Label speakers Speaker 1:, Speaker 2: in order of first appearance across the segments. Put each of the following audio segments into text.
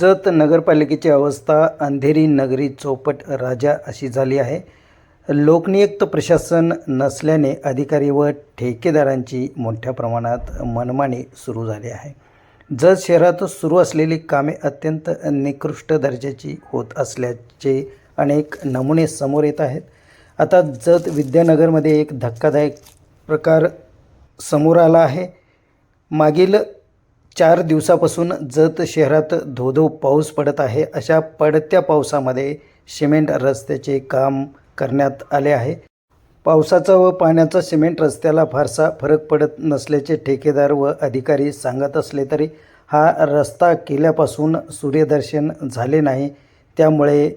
Speaker 1: जत नगरपालिकेची अवस्था अंधेरी नगरी चौपट राजा अशी झाली आहे. लोकनियुक्त प्रशासन नसल्याने अधिकारी व ठेकेदारांची मोठ्या प्रमाणात मनमानी सुरू झाली आहे. जत शहरात सुरू असलेली कामे अत्यंत निकृष्ट दर्जाची होत असल्याचे अनेक नमुने समोर येत आहेत. आता जत विद्यानगरमध्ये एक धक्कादायक प्रकार समोर आला आहे. मागील चार दिवसापासून जत शहरात धोधो पाऊस पडत आहे. अशा पडत्या पावसामध्ये सिमेंट रस्त्याचे काम करण्यात आले आहे. पावसाचा व पाण्याचा सिमेंट रस्त्याला फारसा फरक पडत नसल्याचे ठेकेदार व अधिकारी सांगत असले तरी हा रस्ता केल्यापासून सूर्यदर्शन झाले नाही. त्यामुळे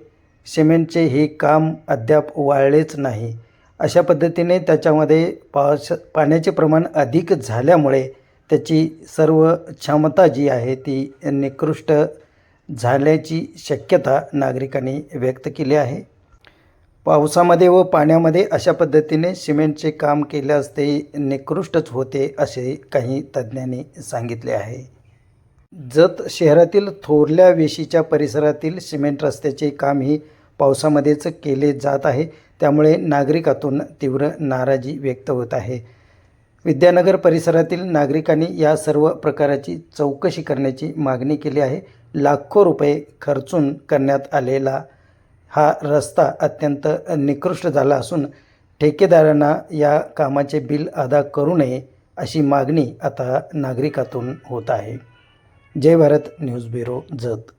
Speaker 1: सिमेंटचे हे काम अद्याप वाळलेच नाही. अशा पद्धतीने त्याच्यामध्ये पावस पाण्याचे प्रमाण अधिक झाल्यामुळे त्याची सर्व क्षमता जी आहे ती निकृष्ट झाल्याची शक्यता नागरिकांनी व्यक्त केली आहे. पावसामध्ये व पाण्यामध्ये अशा पद्धतीने सिमेंटचे काम केल्यास ते निकृष्टच होते असे काही तज्ज्ञांनी सांगितले आहे. जत शहरातील थोरल्या वेशीच्या परिसरातील सिमेंट रस्त्याचे कामही पावसामध्येच केले जात आहे. त्यामुळे नागरिकातून तीव्र नाराजी व्यक्त होत आहे. विद्यानगर परिसरातील नागरिकांनी या सर्व प्रकाराची चौकशी करण्याची मागणी केली आहे. लाखो रुपये खर्चून करण्यात आलेला हा रस्ता अत्यंत निकृष्ट झाला असून ठेकेदारांना या कामाचे बिल अदा करू नये अशी मागणी आता नागरिकातून होत आहे. Jai Bharat news bureau Jath.